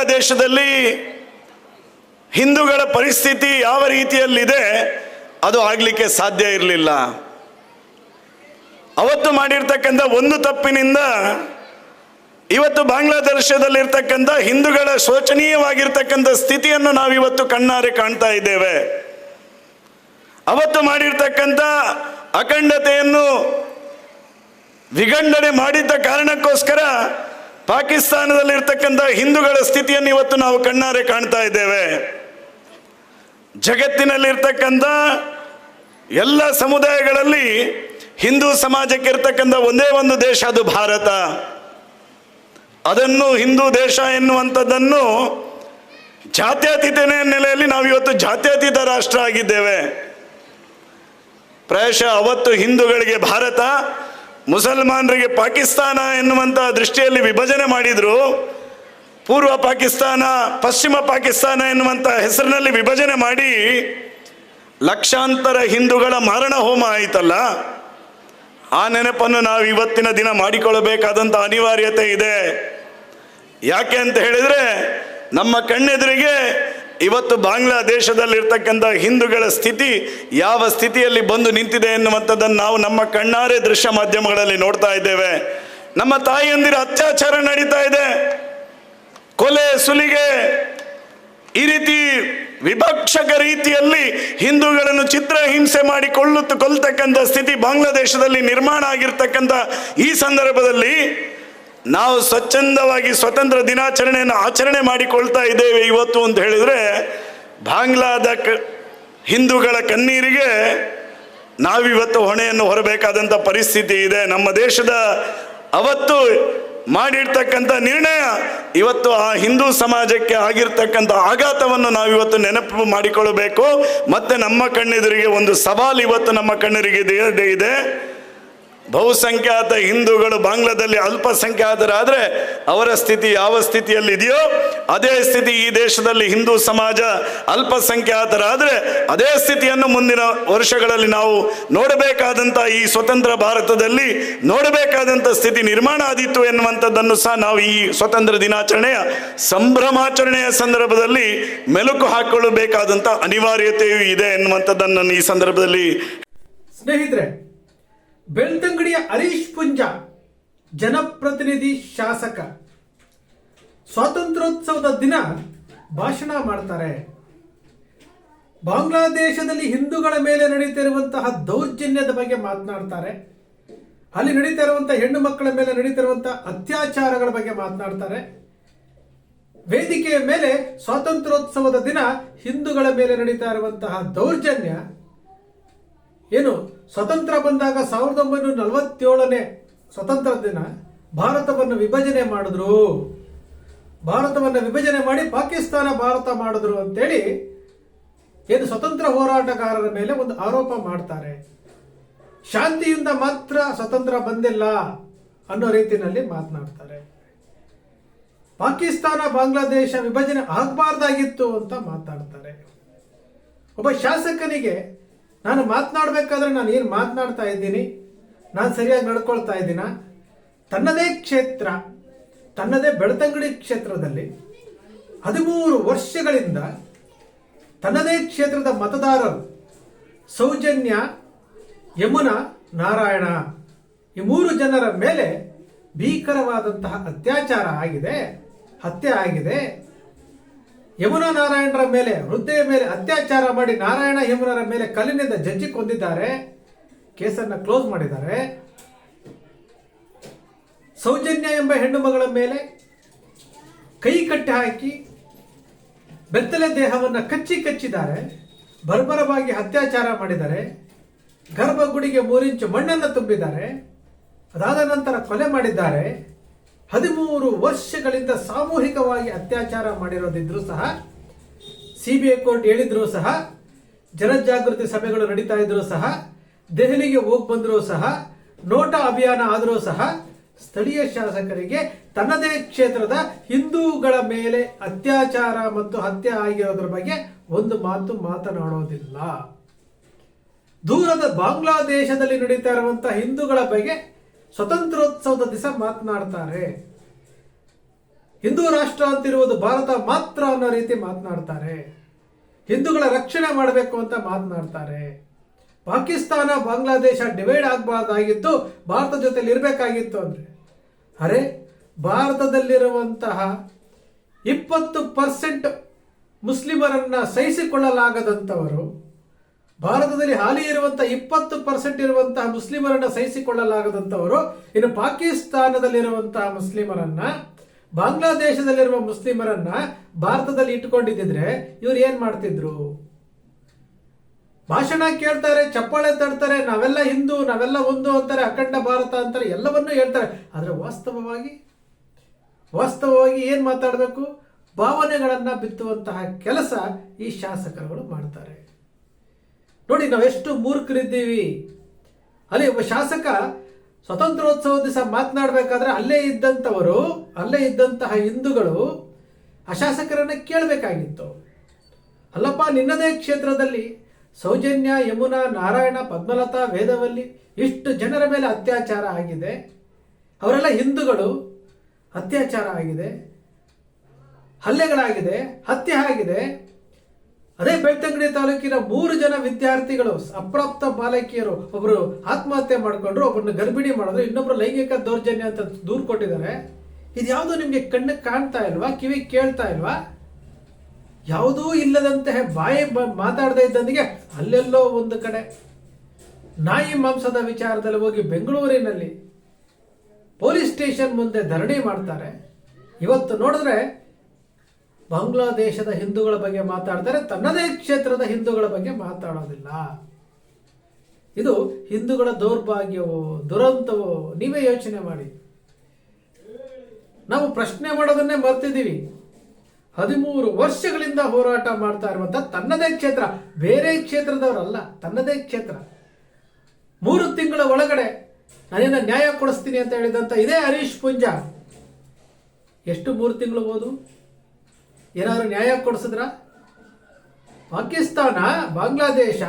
ಬಾಂಗ್ಲಾದೇಶದಲ್ಲಿ ಹಿಂದೂಗಳ ಪರಿಸ್ಥಿತಿ ಯಾವ ರೀತಿಯಲ್ಲಿದೆ, ಅದು ಆಗಲಿಕ್ಕೆ ಸಾಧ್ಯ ಇರಲಿಲ್ಲ. ಅವತ್ತು ಮಾಡಿರ್ತಕ್ಕಂಥ ಒಂದು ತಪ್ಪಿನಿಂದ ಇವತ್ತು ಬಾಂಗ್ಲಾದೇಶದಲ್ಲಿರ್ತಕ್ಕಂಥ ಹಿಂದೂಗಳ ಶೋಚನೀಯವಾಗಿರ್ತಕ್ಕಂಥ ಸ್ಥಿತಿಯನ್ನು ನಾವಿವತ್ತು ಕಣ್ಣಾರೆ ಕಾಣ್ತಾ ಇದ್ದೇವೆ. ಅವತ್ತು ಮಾಡಿರ್ತಕ್ಕಂಥ ಅಖಂಡತೆಯನ್ನು ವಿಗಂಡನೆ ಮಾಡಿದ್ದ ಕಾರಣಕ್ಕೋಸ್ಕರ ಪಾಕಿಸ್ತಾನದಲ್ಲಿರ್ತಕ್ಕಂಥ ಹಿಂದೂಗಳ ಸ್ಥಿತಿಯನ್ನು ಇವತ್ತು ನಾವು ಕಣ್ಣಾರೆ ಕಾಣ್ತಾ ಇದ್ದೇವೆ. ಜಗತ್ತಿನಲ್ಲಿರ್ತಕ್ಕಂಥ ಎಲ್ಲ ಸಮುದಾಯಗಳಲ್ಲಿ ಹಿಂದೂ ಸಮಾಜಕ್ಕೆ ಇರ್ತಕ್ಕಂಥ ಒಂದೇ ಒಂದು ದೇಶ ಅದು ಭಾರತ. ಅದನ್ನು ಹಿಂದೂ ದೇಶ ಎನ್ನುವಂಥದ್ದನ್ನು ಜಾತ್ಯತೀತನ ನೆಲೆಯಲ್ಲಿ ನಾವು ಇವತ್ತು ಜಾತ್ಯತೀತ ರಾಷ್ಟ್ರ ಆಗಿದ್ದೇವೆ. ಪ್ರಾಯಶಃ ಅವತ್ತು ಹಿಂದೂಗಳಿಗೆ ಭಾರತ ಮುಸಲ್ಮಾನರಿಗೆ ಪಾಕಿಸ್ತಾನ ಎನ್ನುವಂಥ ದೃಷ್ಟಿಯಲ್ಲಿ ವಿಭಜನೆ ಮಾಡಿದ್ರು. ಪೂರ್ವ ಪಾಕಿಸ್ತಾನ, ಪಶ್ಚಿಮ ಪಾಕಿಸ್ತಾನ ಎನ್ನುವಂಥ ಹೆಸರಿನಲ್ಲಿ ವಿಭಜನೆ ಮಾಡಿ ಲಕ್ಷಾಂತರ ಹಿಂದೂಗಳ ಮರಣ ಹೋಮ ಆಯಿತಲ್ಲ? ಆ ನೆನಪನ್ನು ನಾವು ಇವತ್ತಿನ ದಿನ ಮಾಡಿಕೊಳ್ಳಬೇಕಾದಂಥ ಅನಿವಾರ್ಯತೆ ಇದೆ. ಯಾಕೆ ಅಂತ ಹೇಳಿದರೆ, ನಮ್ಮ ಕಣ್ಣೆದುರಿಗೆ ಇವತ್ತು ಬಾಂಗ್ಲಾದೇಶದಲ್ಲಿರ್ತಕ್ಕಂಥ ಹಿಂದೂಗಳ ಸ್ಥಿತಿ ಯಾವ ಸ್ಥಿತಿಯಲ್ಲಿ ಬಂದು ನಿಂತಿದೆ ಎನ್ನುವಂಥದ್ದನ್ನು ನಾವು ನಮ್ಮ ಕಣ್ಣಾರೆ ದೃಶ್ಯ ಮಾಧ್ಯಮಗಳಲ್ಲಿ ನೋಡ್ತಾ ಇದ್ದೇವೆ. ನಮ್ಮ ತಾಯಿಯಂದಿರ ಅತ್ಯಾಚಾರ ನಡೀತಾ ಇದೆ. ಕೊಲೆ, ಸುಲಿಗೆ ಈ ರೀತಿ ವಿಭಕ್ಷಕ ರೀತಿಯಲ್ಲಿ ಹಿಂದೂಗಳನ್ನು ಚಿತ್ರ ಹಿಂಸೆ ಮಾಡಿ ಕೊಳ್ಳುತ್ತ ಕೊಲ್ತಕ್ಕಂಥ ಸ್ಥಿತಿ ಬಾಂಗ್ಲಾದೇಶದಲ್ಲಿ ನಿರ್ಮಾಣ ಆಗಿರ್ತಕ್ಕಂಥ ಈ ಸಂದರ್ಭದಲ್ಲಿ ನಾವು ಸ್ವಚ್ಛಂದವಾಗಿ ಸ್ವತಂತ್ರ ದಿನಾಚರಣೆಯನ್ನು ಆಚರಣೆ ಮಾಡಿಕೊಳ್ತಾ ಇದ್ದೇವೆ. ಇವತ್ತು ಅಂತ ಹೇಳಿದರೆ ಬಾಂಗ್ಲಾದ ಕ, ಹಿಂದೂಗಳ ಕಣ್ಣೀರಿಗೆ ನಾವಿವತ್ತು ಹೊಣೆಯನ್ನು ಹೊರಬೇಕಾದಂಥ ಪರಿಸ್ಥಿತಿ ಇದೆ. ನಮ್ಮ ದೇಶದ ಅವತ್ತು ಮಾಡಿರ್ತಕ್ಕಂಥ ನಿರ್ಣಯ ಇವತ್ತು ಆ ಹಿಂದೂ ಸಮಾಜಕ್ಕೆ ಆಗಿರ್ತಕ್ಕಂಥ ಆಘಾತವನ್ನು ನಾವಿವತ್ತು ನೆನಪು ಮಾಡಿಕೊಳ್ಳಬೇಕು ಮತ್ತೆ ನಮ್ಮ ಕಣ್ಣೆದುರಿಗೆ ಒಂದು ಸವಾಲು ಇವತ್ತು ನಮ್ಮ ಕಣ್ಣರಿಗೆ ಇದೆ- ಇದೆ. ಬಹುಸಂಖ್ಯಾತ ಹಿಂದೂಗಳು ಬಾಂಗ್ಲಾದಲ್ಲಿ ಅಲ್ಪಸಂಖ್ಯಾತರಾದರೆ ಅವರ ಸ್ಥಿತಿ ಯಾವ ಸ್ಥಿತಿಯಲ್ಲಿ ಇದೆಯೋ ಅದೇ ಸ್ಥಿತಿ ಈ ದೇಶದಲ್ಲಿ ಹಿಂದೂ ಸಮಾಜ ಅಲ್ಪಸಂಖ್ಯಾತರಾದರೆ ಅದೇ ಸ್ಥಿತಿಯನ್ನು ಮುಂದಿನ ವರ್ಷಗಳಲ್ಲಿ ನಾವು ನೋಡಬೇಕಾದಂಥ ಈ ಸ್ವತಂತ್ರ ಭಾರತದಲ್ಲಿ ನೋಡಬೇಕಾದಂಥ ಸ್ಥಿತಿ ನಿರ್ಮಾಣ ಆದಿತ್ತು ಎನ್ನುವಂಥದ್ದನ್ನು ಸಹ ನಾವು ಈ ಸ್ವತಂತ್ರ ದಿನಾಚರಣೆಯ ಸಂಭ್ರಮಾಚರಣೆಯ ಸಂದರ್ಭದಲ್ಲಿ ಮೆಲುಕು ಹಾಕಿಕೊಳ್ಳಬೇಕಾದಂಥ ಅನಿವಾರ್ಯತೆಯೂ ಇದೆ ಎನ್ನುವಂಥದ್ದನ್ನು ಈ ಸಂದರ್ಭದಲ್ಲಿ ಸ್ನೇಹಿತರೆ ಬೆಳ್ತಂಗಡಿಯ ಹರೀಶ್ ಪುಂಜ, ಜನಪ್ರತಿನಿಧಿ ಶಾಸಕ. ಸ್ವಾತಂತ್ರ್ಯೋತ್ಸವದ ದಿನ ಭಾಷಣ ಮಾಡ್ತಾರೆ. ಬಾಂಗ್ಲಾದೇಶದಲ್ಲಿ ಹಿಂದೂಗಳ ಮೇಲೆ ನಡೀತಿರುವಂತಹ ದೌರ್ಜನ್ಯದ ಬಗ್ಗೆ ಮಾತನಾಡ್ತಾರೆ. ಅಲ್ಲಿ ನಡೀತಾ ಇರುವಂತಹ ಹೆಣ್ಣು ಮಕ್ಕಳ ಮೇಲೆ ನಡೀತಿರುವಂತಹ ಅತ್ಯಾಚಾರಗಳ ಬಗ್ಗೆ ಮಾತನಾಡ್ತಾರೆ. ವೇದಿಕೆಯ ಮೇಲೆ ಸ್ವಾತಂತ್ರ್ಯೋತ್ಸವದ ದಿನ ಹಿಂದೂಗಳ ಮೇಲೆ ನಡೀತಾ ಇರುವಂತಹ ದೌರ್ಜನ್ಯ. ಏನು? ಸ್ವತಂತ್ರ ಬಂದಾಗ ಸಾವಿರದ ಒಂಬೈನೂರ ನಲವತ್ತೇಳನೇ ಸ್ವತಂತ್ರ ದಿನ ಭಾರತವನ್ನು ವಿಭಜನೆ ಮಾಡಿದ್ರು. ಭಾರತವನ್ನು ವಿಭಜನೆ ಮಾಡಿ ಪಾಕಿಸ್ತಾನ ಭಾರತ ಮಾಡಿದ್ರು ಅಂತೇಳಿ ಏನು ಸ್ವತಂತ್ರ ಹೋರಾಟಗಾರರ ಮೇಲೆ ಒಂದು ಆರೋಪ ಮಾಡ್ತಾರೆ. ಶಾಂತಿಯಿಂದ ಮಾತ್ರ ಸ್ವತಂತ್ರ ಬಂದಿಲ್ಲ ಅನ್ನೋ ರೀತಿಯಲ್ಲಿ ಮಾತನಾಡ್ತಾರೆ. ಪಾಕಿಸ್ತಾನ ಬಾಂಗ್ಲಾದೇಶ ವಿಭಜನೆ ಆಗಬಾರ್ದಾಗಿತ್ತು ಅಂತ ಮಾತಾಡ್ತಾರೆ. ಒಬ್ಬ ಶಾಸಕನಿಗೆ ನಾನು ಮಾತನಾಡಬೇಕಾದ್ರೆ ನಾನು ಏನು ಮಾತನಾಡ್ತಾ ಇದ್ದೀನಿ? ನಾನು ಸರಿಯಾಗಿ ನಡ್ಕೊಳ್ತಾ ಇದ್ದೀನ? ತನ್ನದೇ ಕ್ಷೇತ್ರ, ತನ್ನದೇ ಬೆಳ್ತಂಗಡಿ ಕ್ಷೇತ್ರದಲ್ಲಿ ಹದಿಮೂರು ವರ್ಷಗಳಿಂದ ತನ್ನದೇ ಕ್ಷೇತ್ರದ ಮತದಾರರು ಸೌಜನ್ಯ, ಯಮುನಾ, ನಾರಾಯಣ ಈ ಮೂರು ಜನರ ಮೇಲೆ ಭೀಕರವಾದಂತಹ ಅತ್ಯಾಚಾರ ಆಗಿದೆ, ಹತ್ಯೆ ಆಗಿದೆ. ಯಮುನಾ ನಾರಾಯಣರ ಮೇಲೆ, ವೃದ್ಧೆಯ ಮೇಲೆ ಅತ್ಯಾಚಾರ ಮಾಡಿ ನಾರಾಯಣ ಯಮುನರ ಮೇಲೆ ಕಲ್ಲಿನಿಂದ ಜಜ್ಜಿ ಕೊಂದಿದ್ದಾರೆ, ಕೇಸನ್ನ ಕ್ಲೋಸ್ ಮಾಡಿದ್ದಾರೆ. ಸೌಜನ್ಯ ಎಂಬ ಹೆಣ್ಣು ಮಗಳ ಮೇಲೆ ಕೈ ಕಟ್ಟಿ ಹಾಕಿ ಬೆತ್ತಲೆ ದೇಹವನ್ನು ಕಚ್ಚಿ ಕಚ್ಚಿದ್ದಾರೆ, ಬರ್ಬರವಾಗಿ ಅತ್ಯಾಚಾರ ಮಾಡಿದ್ದಾರೆ, ಗರ್ಭಗುಡಿಗೆ ಮೂರಿಂಚು ಮಣ್ಣನ್ನು ತುಂಬಿದ್ದಾರೆ, ಅದಾದ ನಂತರ ಕೊಲೆ ಮಾಡಿದ್ದಾರೆ. ಹದಿಮೂರು ವರ್ಷಗಳಿಂದ ಸಾಮೂಹಿಕವಾಗಿ ಅತ್ಯಾಚಾರ ಮಾಡಿರೋದಿದ್ರು ಸಹ, ಸಿಬಿಐ ಕೋರ್ಟ್ ಹೇಳಿದ್ರು ಸಹ, ಜನಜಾಗೃತಿ ಸಭೆಗಳು ನಡೀತಾ ಇದ್ರು ಸಹ, ದೆಹಲಿಗೆ ಹೋಗಿ ಬಂದರೂ ಸಹ, ನೋಟಾ ಅಭಿಯಾನ ಆದರೂ ಸಹ, ಸ್ಥಳೀಯ ಶಾಸಕರಿಗೆ ತನ್ನದೇ ಕ್ಷೇತ್ರದ ಹಿಂದೂಗಳ ಮೇಲೆ ಅತ್ಯಾಚಾರ ಮತ್ತು ಹತ್ಯೆ ಆಗಿರೋದ್ರ ಬಗ್ಗೆ ಒಂದು ಮಾತು ಮಾತನಾಡೋದಿಲ್ಲ. ದೂರದ ಬಾಂಗ್ಲಾದೇಶದಲ್ಲಿ ನಡೀತಾ ಇರುವಂತಹ ಹಿಂದೂಗಳ ಬಗ್ಗೆ ಸ್ವತಂತ್ರೋತ್ಸವದ ದಿವಸ ಮಾತನಾಡ್ತಾರೆ. ಹಿಂದೂ ರಾಷ್ಟ್ರ ಅಂತಿರುವುದು ಭಾರತ ಮಾತ್ರ ಅನ್ನೋ ರೀತಿ ಮಾತನಾಡ್ತಾರೆ. ಹಿಂದೂಗಳ ರಕ್ಷಣೆ ಮಾಡಬೇಕು ಅಂತ ಮಾತನಾಡ್ತಾರೆ. ಪಾಕಿಸ್ತಾನ, ಬಾಂಗ್ಲಾದೇಶ ಡಿವೈಡ್ ಆಗಬಾರ್ದಾಗಿತ್ತು ಭಾರತ ಜೊತೆಲಿ ಇರಬೇಕಾಗಿತ್ತು ಅಂದ್ರೆ. ಅರೆ, ಭಾರತದಲ್ಲಿರುವಂತಹ ಇಪ್ಪತ್ತು ಪರ್ಸೆಂಟ್ ಮುಸ್ಲಿಮರನ್ನ ಸಹಿಸಿಕೊಳ್ಳಲಾಗದಂಥವರು ಭಾರತದಲ್ಲಿ ಹಾಲಿ ಇರುವಂತಹ ಇಪ್ಪತ್ತು ಪರ್ಸೆಂಟ್ ಇರುವಂತಹ ಮುಸ್ಲಿಮರನ್ನ ಸಹಿಸಿಕೊಳ್ಳಲಾಗದಂತವರು ಇನ್ನು ಪಾಕಿಸ್ತಾನದಲ್ಲಿರುವಂತಹ ಮುಸ್ಲಿಮರನ್ನ, ಬಾಂಗ್ಲಾದೇಶದಲ್ಲಿರುವ ಮುಸ್ಲಿಮರನ್ನ ಭಾರತದಲ್ಲಿ ಇಟ್ಕೊಂಡಿದ್ದಿದ್ರೆ ಇವ್ರು ಏನ್ ಮಾಡ್ತಿದ್ರು? ಭಾಷಣ ಕೇಳ್ತಾರೆ, ಚಪ್ಪಾಳೆ ತಡ್ತಾರೆ ನಾವೆಲ್ಲ ಹಿಂದೂ, ನಾವೆಲ್ಲ ಒಂದು ಅಂತಾರೆ, ಅಖಂಡ ಭಾರತ ಅಂತಾರೆ, ಎಲ್ಲವನ್ನೂ ಹೇಳ್ತಾರೆ. ಆದರೆ ವಾಸ್ತವವಾಗಿ ವಾಸ್ತವವಾಗಿ ಏನ್ ಮಾತಾಡಬೇಕು? ಭಾವನೆಗಳನ್ನ ಬಿತ್ತುವಂತಹ ಕೆಲಸ ಈ ಶಾಸಕರುಗಳು ಮಾಡ್ತಾರೆ. ನೋಡಿ ನಾವೆಷ್ಟು ಮೂರ್ಖರಿದ್ದೀವಿ. ಅಲ್ಲಿ ಒಬ್ಬ ಶಾಸಕ ಸ್ವತಂತ್ರೋತ್ಸವ ದಿವಸ ಮಾತನಾಡಬೇಕಾದ್ರೆ ಅಲ್ಲೇ ಇದ್ದಂಥವರು, ಅಲ್ಲೇ ಇದ್ದಂತಹ ಹಿಂದೂಗಳು ಆ ಶಾಸಕರನ್ನು ಕೇಳಬೇಕಾಗಿತ್ತು. ಅಲ್ಲಪ್ಪ, ನಿನ್ನದೇ ಕ್ಷೇತ್ರದಲ್ಲಿ ಸೌಜನ್ಯ, ಯಮುನಾ, ನಾರಾಯಣ, ಪದ್ಮಲತಾ, ವೇದವಲ್ಲಿ ಇಷ್ಟು ಜನರ ಮೇಲೆ ಅತ್ಯಾಚಾರ ಆಗಿದೆ. ಅವರೆಲ್ಲ ಹಿಂದೂಗಳು, ಅತ್ಯಾಚಾರ ಆಗಿದೆ. ಹಲ್ಲೆಗಳಾಗಿದೆ, ಹತ್ಯೆ ಆಗಿದೆ. ಅದೇ ಬೆಳ್ತಂಗಡಿ ತಾಲೂಕಿನ ಮೂರು ಜನ ವಿದ್ಯಾರ್ಥಿಗಳು ಅಪ್ರಾಪ್ತ ಬಾಲಕಿಯರು ಒಬ್ಬರು ಆತ್ಮಹತ್ಯೆ ಮಾಡಿಕೊಂಡ್ರು ಒಬ್ಬರನ್ನ ಗರ್ಭಿಣಿ ಮಾಡಿದ್ರು, ಇನ್ನೊಬ್ರು ಲೈಂಗಿಕ ದೌರ್ಜನ್ಯ ಅಂತ ದೂರು ಕೊಟ್ಟಿದ್ದಾರೆ. ಇದ್ಯಾವುದೋ ನಿಮಗೆ ಕಣ್ಣು ಕಾಣ್ತಾ ಇಲ್ವಾ, ಕಿವಿ ಕೇಳ್ತಾ ಇಲ್ವಾ? ಯಾವುದೂ ಇಲ್ಲದಂತೆ ಬಾಯಿ ಮಾತಾಡದೇ ಇದ್ದಂದಿಗೆ ಅಲ್ಲೆಲ್ಲೋ ಒಂದು ಕಡೆ. ನಾಯಿ ಮಾಂಸದ ವಿಚಾರದಲ್ಲಿ ಹೋಗಿ ಬೆಂಗಳೂರಿನಲ್ಲಿ ಪೊಲೀಸ್ ಸ್ಟೇಷನ್ ಮುಂದೆ ಧರಣಿ ಮಾಡ್ತಾರೆ. ಇವತ್ತು ನೋಡಿದ್ರೆ ಬಾಂಗ್ಲಾದೇಶದ ಹಿಂದೂಗಳ ಬಗ್ಗೆ ಮಾತಾಡ್ತಾರೆ, ತನ್ನದೇ ಕ್ಷೇತ್ರದ ಹಿಂದೂಗಳ ಬಗ್ಗೆ ಮಾತಾಡೋದಿಲ್ಲ. ಇದು ಹಿಂದೂಗಳ ದೌರ್ಭಾಗ್ಯವೋ, ದುರಂತವೋ, ನೀವೇ ಯೋಚನೆ ಮಾಡಿ. ನಾವು ಪ್ರಶ್ನೆ ಮಾಡೋದನ್ನೇ ಮರ್ತಿದ್ದೀವಿ. ಹದಿಮೂರು ವರ್ಷಗಳಿಂದ ಹೋರಾಟ ಮಾಡ್ತಾ ಇರುವಂತ ತನ್ನದೇ ಕ್ಷೇತ್ರ, ಬೇರೆ ಕ್ಷೇತ್ರದವರಲ್ಲ, ತನ್ನದೇ ಕ್ಷೇತ್ರ. ಮೂರು ತಿಂಗಳ ಒಳಗಡೆ ನಾನಿಂದ ನ್ಯಾಯ ಕೊಡಿಸ್ತೀನಿ ಅಂತ ಹೇಳಿದಂತ ಇದೇ ಹರೀಶ್ ಪುಂಜ. ಎಷ್ಟು ಮೂರು ತಿಂಗಳು ಹೋದು ಏನಾದ್ರು ನ್ಯಾಯ ಕೊಡಿಸಿದ್ರ? ಪಾಕಿಸ್ತಾನ, ಬಾಂಗ್ಲಾದೇಶ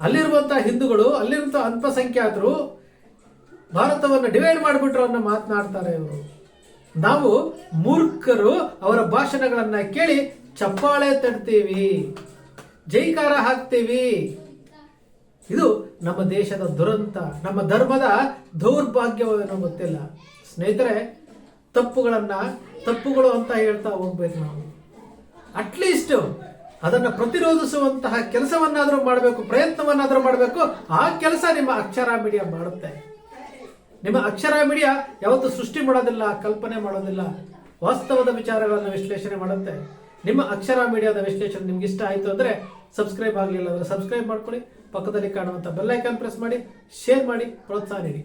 ಅಲ್ಲಿರುವಂಥ ಹಿಂದೂಗಳು ಅಲ್ಲಿರುವಂಥ ಅಲ್ಪಸಂಖ್ಯಾತರು ಭಾರತವನ್ನು ಡಿವೈಡ್ ಮಾಡಿಬಿಟ್ರು ಅನ್ನೋ ಮಾತನಾಡ್ತಾರೆ ಇವರು. ನಾವು ಮೂರ್ಖರು, ಅವರ ಭಾಷಣಗಳನ್ನು ಕೇಳಿ ಚಪ್ಪಾಳೆ ತಡ್ತೀವಿ ಜೈಕಾರ ಹಾಕ್ತೀವಿ. ಇದು ನಮ್ಮ ದೇಶದ ದುರಂತ, ನಮ್ಮ ಧರ್ಮದ ದೌರ್ಭಾಗ್ಯವೇನೋ ಗೊತ್ತಿಲ್ಲ. ಸ್ನೇಹಿತರೆ, ತಪ್ಪುಗಳನ್ನ ತಪ್ಪುಗಳು ಅಂತ ಹೇಳ್ತಾ ಹೋಗ್ಬೇಕು ನಾವು. ಅಟ್ಲೀಸ್ಟ್ ಅದನ್ನು ಪ್ರತಿರೋಧಿಸುವಂತಹ ಕೆಲಸವನ್ನಾದರೂ ಮಾಡಬೇಕು, ಪ್ರಯತ್ನವನ್ನಾದರೂ ಮಾಡಬೇಕು. ಆ ಕೆಲಸ ನಿಮ್ಮ ಅಕ್ಷರ ಮೀಡಿಯಾ ಮಾಡುತ್ತೆ. ನಿಮ್ಮ ಅಕ್ಷರ ಮೀಡಿಯಾ ಯಾವತ್ತು ಸೃಷ್ಟಿ ಮಾಡೋದಿಲ್ಲ, ಕಲ್ಪನೆ ಮಾಡೋದಿಲ್ಲ. ವಾಸ್ತವದ ವಿಚಾರಗಳನ್ನು ವಿಶ್ಲೇಷಣೆ ಮಾಡುತ್ತೆ. ನಿಮ್ಮ ಅಕ್ಷರ ಮೀಡಿಯಾದ ವಿಶ್ಲೇಷಣೆ ನಿಮ್ಗೆ ಇಷ್ಟ ಆಯಿತು ಅಂದರೆ ಸಬ್ಸ್ಕ್ರೈಬ್ ಆಗಲಿಲ್ಲ ಅಂದರೆ ಸಬ್ಸ್ಕ್ರೈಬ್ ಮಾಡ್ಕೊಳ್ಳಿ. ಪಕ್ಕದಲ್ಲಿ ಕಾಣುವಂಥ ಬೆಲ್ಲೈಕಾನ್ ಪ್ರೆಸ್ ಮಾಡಿ ಶೇರ್ ಮಾಡಿ, ಪ್ರೋತ್ಸಾಹ ನೀಡಿ.